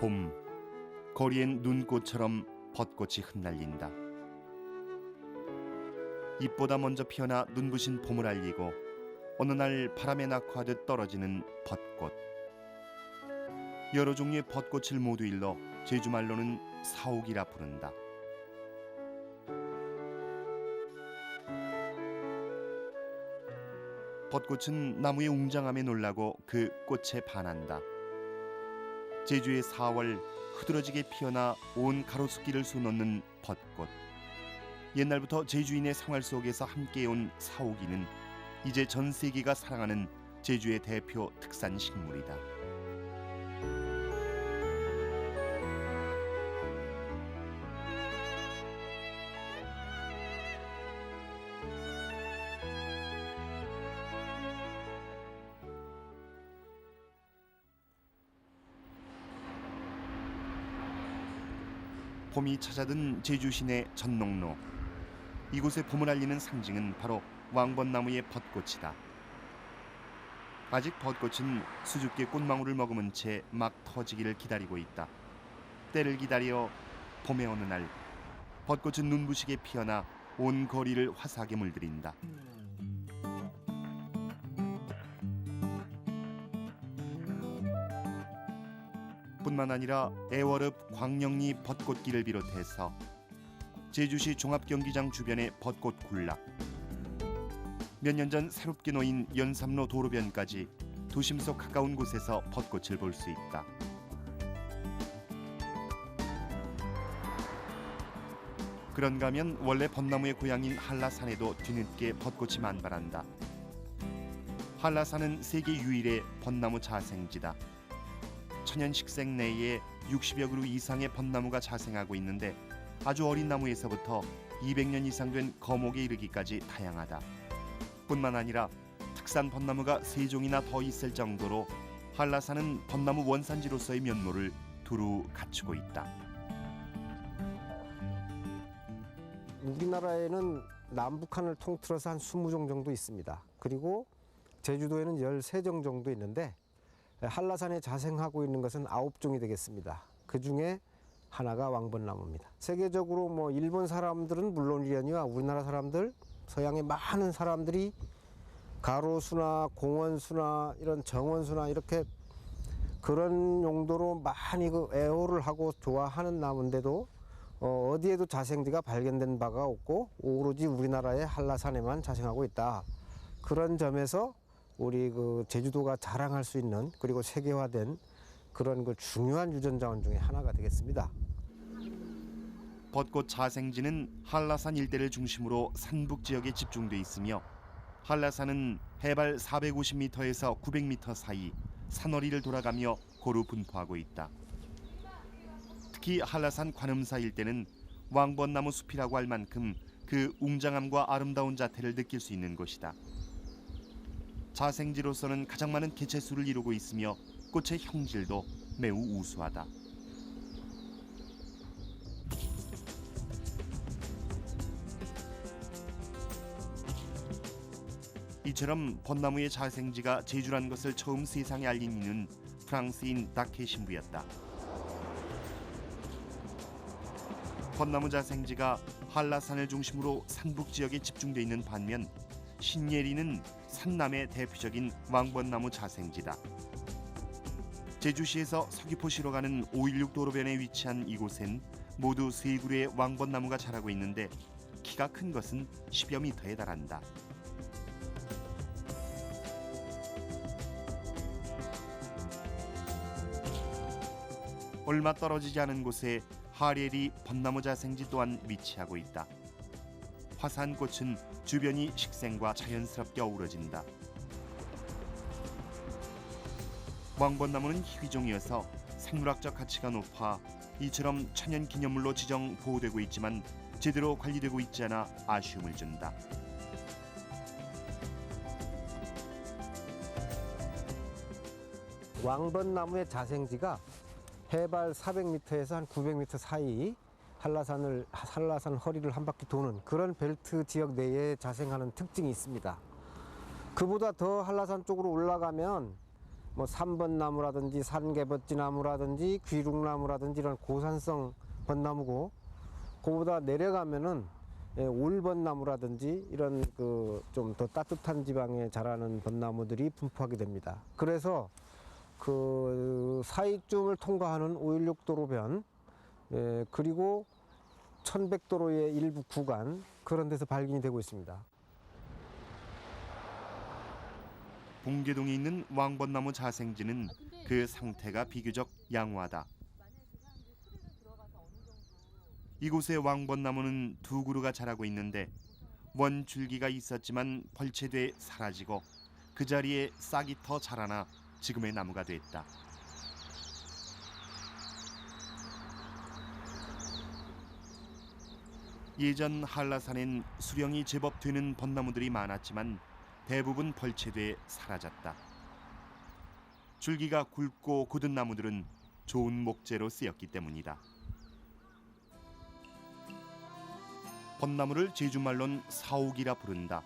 봄 거리엔 눈꽃처럼 벚꽃이 흩날린다. 잎보다 먼저 피어나 눈부신 봄을 알리고 어느 날 바람에 낙화하듯 떨어지는 벚꽃. 여러 종류의 벚꽃을 모두 일러 제주말로는 사옥이라 부른다. 벚꽃은 나무의 웅장함에 놀라고 그 꽃에 반한다. 제주의 4월 흐드러지게 피어나 온 가로수길을 수놓는 벚꽃. 옛날부터 제주인의 생활 속에서 함께해온 사오기는 이제 전 세계가 사랑하는 제주의 대표 특산 식물이다. 봄이 찾아든 제주 시내 전농로. 이곳의 봄을 알리는 상징은 바로 왕벚나무의 벚꽃이다. 아직 벚꽃은 수줍게 꽃망울을 머금은 채 막 터지기를 기다리고 있다. 때를 기다려 봄의 어느 날 벚꽃은 눈부시게 피어나 온 거리를 화사하게 물들인다. 뿐만 아니라 애월읍 광령리 벚꽃길을 비롯해서 제주시 종합경기장 주변의 벚꽃 군락 몇 년 전 새롭게 놓인 연삼로 도로변까지 도심 속 가까운 곳에서 벚꽃을 볼 수 있다. 그런가 하면 원래 벚나무의 고향인 한라산에도 뒤늦게 벚꽃이 만발한다. 한라산은 세계 유일의 벚나무 자생지다. 천연 식생 내에 60여 그루 이상의 벚나무가 자생하고 있는데 아주 어린 나무에서부터 200년 이상 된 거목에 이르기까지 다양하다. 뿐만 아니라 특산 벚나무가 세 종이나 더 있을 정도로 한라산은 벚나무 원산지로서의 면모를 두루 갖추고 있다. 우리나라에는 남북한을 통틀어서 한 20종 정도 있습니다. 그리고 제주도에는 13종 정도 있는데 한라산에 자생하고 있는 것은 9종이 되겠습니다. 그 중에 하나가 왕벚나무입니다. 세계적으로 뭐 일본 사람들은 물론이려니와 우리나라 사람들, 서양의 많은 사람들이 가로수나 공원수나 이런 정원수나 이렇게 그런 용도로 많이 그 애호를 하고 좋아하는 나무인데도 어, 어디에도 자생지가 발견된 바가 없고 오로지 우리나라의 한라산에만 자생하고 있다. 그런 점에서 우리 그 제주도가 자랑할 수 있는 그리고 세계화된 그런 그 중요한 유전 자원 중에 하나가 되겠습니다. 벚꽃 자생지는 한라산 일대를 중심으로 산북 지역에 집중돼 있으며 한라산은 해발 450m에서 900m 사이 산허리를 돌아가며 고루 분포하고 있다. 특히 한라산 관음사 일대는 왕벚나무 숲이라고 할 만큼 그 웅장함과 아름다운 자태를 느낄 수 있는 곳이다. 자생지로서는 가장 많은 개체수를 이루고 있으며 꽃의 형질도 매우 우수하다. 이처럼 벚나무의 자생지가 제주란 것을 처음 세상에 알린 이는 프랑스인 다케 신부였다. 벚나무 자생지가 한라산을 중심으로 산북 지역에 집중돼 있는 반면 신예리는 산남의 대표적인 왕벚나무 자생지다. 제주시에서 서귀포시로 가는 516 도로변에 위치한 이곳엔 모두 세 그루의 왕벚나무가 자라고 있는데 키가 큰 것은 10여 미터에 달한다. 얼마 떨어지지 않은 곳에 하레리 벚나무 자생지 또한 위치하고 있다. 화사한 꽃은 주변이 식생과 자연스럽게 어우러진다. 왕벚나무는 희귀종이어서 생물학적 가치가 높아 이처럼 천연 기념물로 지정 보호되고 있지만 제대로 관리되고 있지 않아 아쉬움을 준다. 왕벚나무의 자생지가 해발 400m에서 한 900m 사이 한라산을 한라산 허리를 한 바퀴 도는 그런 벨트 지역 내에 자생하는 특징이 있습니다. 그보다 더 한라산 쪽으로 올라가면 뭐 삼번나무라든지 산개벗지나무라든지 귀룩나무라든지 이런 고산성 벚나무고 그보다 내려가면은 예, 올벚나무라든지 이런 그 좀 더 따뜻한 지방에 자라는 벚나무들이 분포하게 됩니다. 그래서 그 사이쯤을 통과하는 516 도로변 예, 그리고 1100도로의 일부 구간 그런 데서 발견이 되고 있습니다. 봉계동에 있는 왕벚나무 자생지는 그 상태가 비교적 양호하다. 이곳의 왕벚나무는 두 그루가 자라고 있는데 원 줄기가 있었지만 벌채돼 사라지고 그 자리에 싹이 더 자라나 지금의 나무가 됐다. 예전 한라산엔 수령이 제법 되는 벚나무들이 많았지만 대부분 벌채돼 사라졌다. 줄기가 굵고 굳은 나무들은 좋은 목재로 쓰였기 때문이다. 벚나무를 제주말론 사옥이라 부른다.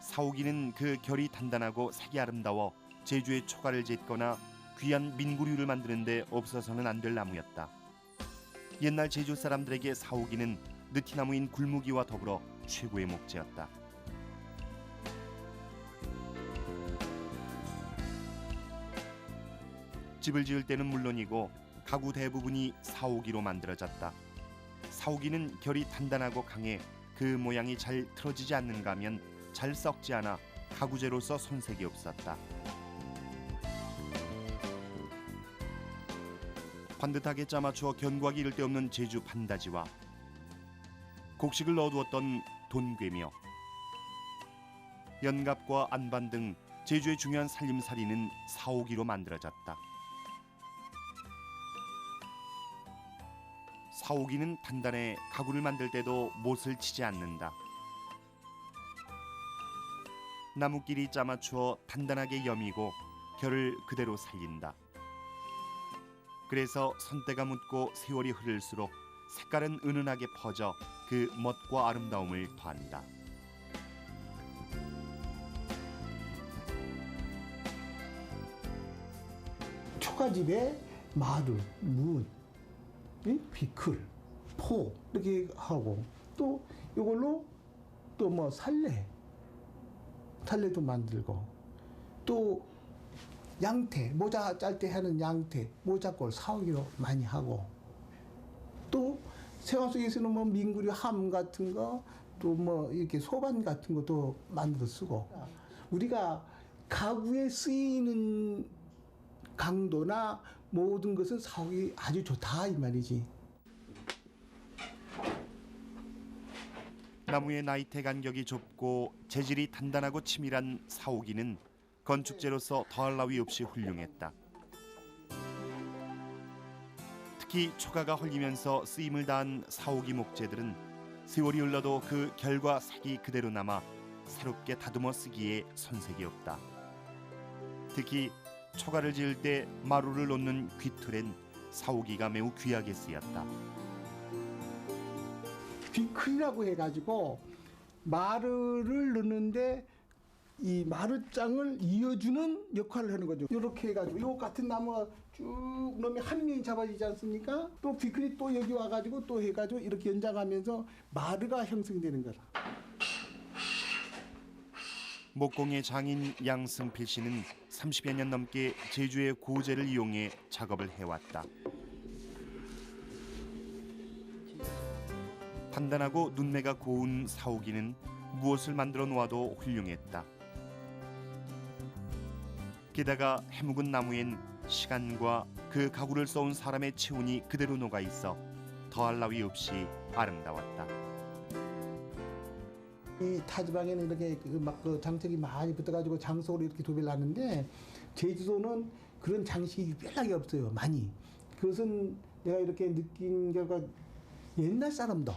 사옥이는 그 결이 단단하고 색이 아름다워 제주의 초가를 짓거나 귀한 민구류를 만드는데 없어서는 안 될 나무였다. 옛날 제주 사람들에게 사옥이는 느티나무인 굴무기와 더불어 최고의 목재였다. 집을 지을 때는 물론이고 가구 대부분이 사오기로 만들어졌다. 사오기는 결이 단단하고 강해 그 모양이 잘 틀어지지 않는가 하면 잘 썩지 않아 가구재로서 손색이 없었다. 반듯하게 짜맞추어 견과기 이를 데 없는 제주 판다지와 곡식을 넣어두었던 돈괴며 연갑과 안반 등 제주의 중요한 살림살이는 사오기로 만들어졌다. 사오기는 단단해 가구를 만들 때도 못을 치지 않는다. 나무끼리 짜맞추어 단단하게 여미고 결을 그대로 살린다. 그래서 선때가 묻고 세월이 흐를수록 색깔은 은은하게 퍼져 그 멋과 아름다움을 더한다. 초가집에 문, 이? 비클, 포 이렇게 하고 또 이걸로 또 뭐 살레, 살레도 만들고 또 양태 모자 짤 때 하는 양태 모자골 사오기로 많이 하고 또 생활 속에서는 뭐 민구리 함 같은 거 또 뭐 이렇게 소반 같은 것도 만들어 쓰고 우리가 가구에 쓰이는 강도나 모든 것은 사옥이 아주 좋다 이 말이지. 나무의 나이테 간격이 좁고 재질이 단단하고 치밀한 사오기는 건축재로서 더할 나위 없이 훌륭했다. 특히 초가가 헐리면서 쓰임을 다한 사오기 목재들은 세월이 흘러도 그 결과 색이 그대로 남아 새롭게 다듬어 쓰기에 손색이 없다. 특히 초가를 지을 때 마루를 놓는 귀틀엔 사오기가 매우 귀하게 쓰였다. 비클이라고 해가지고 마루를 넣는데 이 마루장을 이어주는 역할을 하는 거죠. 이렇게 해가지고 요 같은 나무가 쭉 놓으면 한 명이 잡아지지 않습니까? 또 비클이 또 여기 와가지고 또 해가지고 이렇게 연장하면서 마루가 형성되는 거라. 목공의 장인 양승필 씨는 30여 년 넘게 제주의 고재를 이용해 작업을 해왔다. 단단하고 눈매가 고운 사오기는 무엇을 만들어 놓아도 훌륭했다. 게다가 해묵은 나무엔 시간과 그 가구를 써온 사람의 체온이 그대로 녹아 있어 더할 나위 없이 아름다웠다. 이 타지방에는 이렇게 막그 장책이 많이 붙어가지고 장소로 이렇게 도배를 하는데 제주도는 그런 장식이 별나게 없어요. 많이. 그것은 내가 이렇게 느낀 결과 옛날 사람도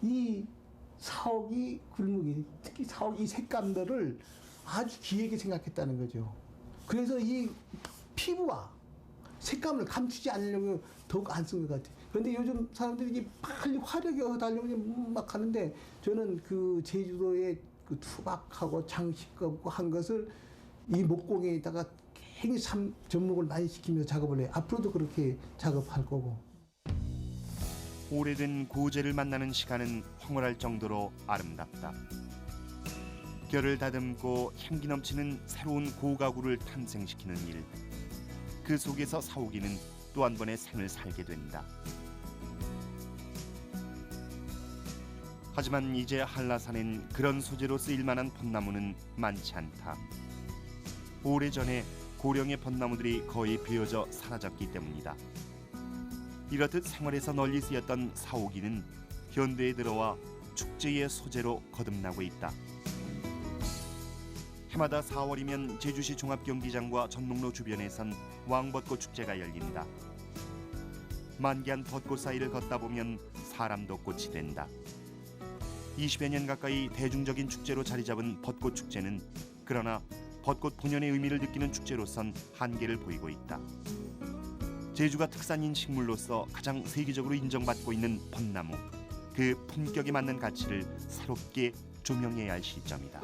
이 사옥이 굴무기 특히 사옥 이 색감들을 아주 귀하게 생각했다는 거죠. 그래서 이 피부와 색감을 감추지 않으려고 더욱 안쓴것 같아요. 그런데 요즘 사람들이 빨리 화려하게 하려고 막 하는데 저는 그 제주도의 그 투박하고 장식하고 한 것을 이 목공에다가 행삼 접목을 많이 시키며 작업을 해. 앞으로도 그렇게 작업할 거고. 오래된 고제를 만나는 시간은 황홀할 정도로 아름답다. 결을 다듬고 향기 넘치는 새로운 고가구를 탄생시키는 일. 그 속에서 사오기는 또 한 번의 생을 살게 된다. 하지만 이제 한라산엔 그런 소재로 쓰일 만한 벚나무는 많지 않다. 오래전에 고령의 벚나무들이 거의 베어져 사라졌기 때문이다. 이렇듯 생활에서 널리 쓰였던 사오기는 현대에 들어와 축제의 소재로 거듭나고 있다. 해마다 4월이면 제주시 종합경기장과 전농로 주변에선 왕벚꽃 축제가 열린다. 만개한 벚꽃 사이를 걷다 보면 사람도 꽃이 된다. 20여 년 가까이 대중적인 축제로 자리 잡은 벚꽃 축제는 그러나 벚꽃 본연의 의미를 느끼는 축제로선 한계를 보이고 있다. 제주가 특산인 식물로서 가장 세계적으로 인정받고 있는 벚나무 그 품격에 맞는 가치를 새롭게 조명해야 할 시점이다.